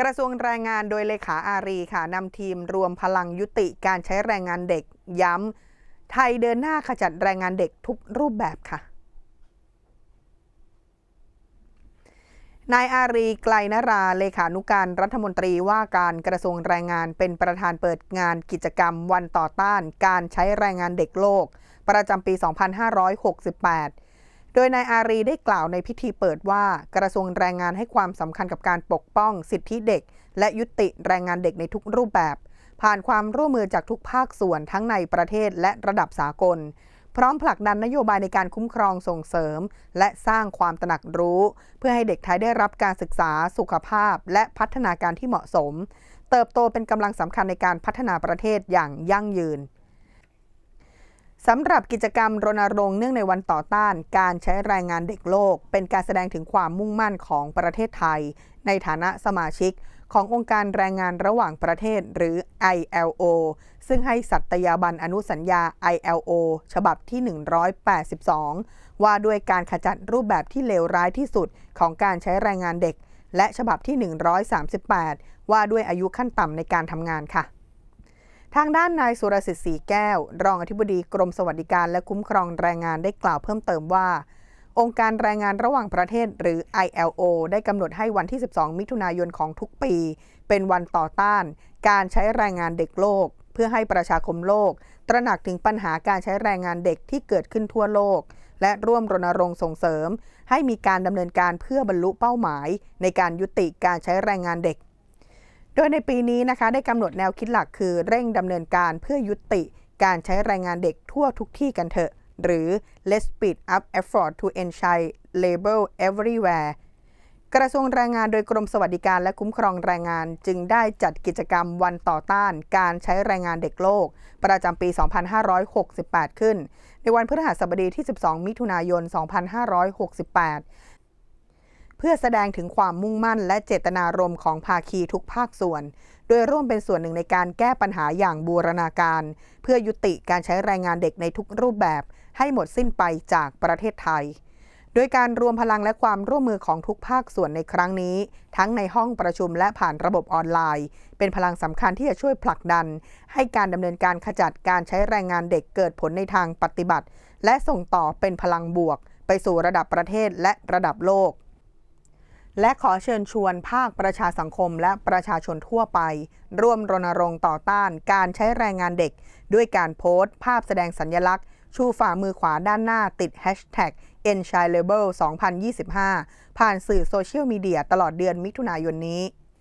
กระทรวงแรงงานโดยเลขาอารีค่ะนำทีมรวมพลังยุติการใช้แรงงานเด็กย้ำไทยเดินหน้าขจัดแรงงานเด็กทุกรูปแบบค่ะนายอารีไกลนราเลขานุการรัฐมนตรีว่าการกระทรวงแรงงานเป็นประธานเปิดงานกิจกรรมวันต่อต้านการใช้แรงงานเด็กโลก ประจำปี 2568 โดยนายอารีได้กล่าวในพิธีเปิดว่า กระทรวงแรงงานให้ความสำคัญกับการปกป้อง สิทธิเด็ก และยุติแรงงานเด็กในทุกรูปแบบ ผ่านความร่วมมือจากทุกภาคส่วนทั้งในประเทศและระดับสากล พร้อมผลักดันนโยบายในการคุ้มครองส่งเสริม และสร้างความตระหนักรู้ เพื่อให้เด็กไทยได้รับการศึกษา สุขภาพ และพัฒนาการที่เหมาะสม เติบโตเป็นกำลังสำคัญในการพัฒนาประเทศอย่างยั่งยืน สำหรับกิจกรรมรณรงค์เนื่องในวันต่อต้านการใช้แรงงานเด็กโลก เป็นการแสดงถึงความมุ่งมั่นของประเทศไทย ในฐานะสมาชิกขององค์การแรงงานระหว่างประเทศหรือ ILO ซึ่งให้สัตยาบันอนุสัญญา ILO ฉบับที่ 182 ว่าด้วยการขจัดรูปแบบที่เลวร้ายที่สุดของการใช้แรงงานเด็ก และฉบับที่ 138 ว่าด้วยอายุขั้นต่ำในการทำงานค่ะ ทางด้านนายสุรสิทธิ์สีแก้ว รองอธิบดีกรมสวัสดิการและคุ้มครองแรงงานได้กล่าวเพิ่มเติมว่า องค์การแรงงานระหว่างประเทศหรือ ILO ได้กำหนดให้วันที่ 12 มิถุนายนของทุกปี เป็นวันต่อต้าน การใช้แรงงานเด็กโลก เพื่อให้ประชาคมโลก ตระหนักถึงปัญหาการใช้แรงงานเด็กที่เกิดขึ้นทั่วโลก และร่วมรณรงค์ส่งเสริม ให้มีการดำเนินการเพื่อบรรลุเป้าหมาย ในการยุติการใช้แรงงานเด็ก โดยในปีนี้นะคะได้กำหนดแนวคิดหลักคือเร่งดำเนินการเพื่อยุติการใช้แรงงานเด็กทั่วทุกที่กันเถอะ หรือ Let's speed up effort to end child labor everywhere กระทรวงแรงงานโดยกรมสวัสดิการและคุ้มครองแรงงานจึงได้จัดกิจกรรมวันต่อต้านการใช้แรงงานเด็กโลก ประจำปี 2568 ขึ้น ในวันพฤหัสบดีที่ 12 มิถุนายน 2568 เพื่อแสดงถึงความมุ่งมั่นและเจตนารมณ์ของภาคีทุกภาคส่วน โดยร่วมเป็นส่วนหนึ่งในการแก้ปัญหาอย่างบูรณาการ เพื่อยุติการใช้แรงงานเด็กในทุกรูปแบบ ให้หมดสิ้นไปจากประเทศไทย โดยการรวมพลังและความร่วมมือของทุกภาคส่วนในครั้งนี้ ทั้งในห้องประชุมและผ่านระบบออนไลน์ เป็นพลังสำคัญที่จะช่วยผลักดัน ให้การดำเนินการขจัดการใช้แรงงานเด็กเกิดผลในทางปฏิบัติ และส่งต่อเป็นพลังบวก ไปสู่ระดับประเทศและระดับโลก และขอเชิญชวนภาคประชาสังคมและประชาชนทั่วไป ร่วมรณรงค์ต่อต้านการใช้แรงงานเด็ก ด้วยการโพสต์ ภาพแสดงสัญญลักษณ์ ชูฝ่ามือขวาด้านหน้าติด Hashtag e n c h i l a b l e 2025 ผ่านสื่อโซเชียลมีเดียตลอดเดือนมิถุนายนนี้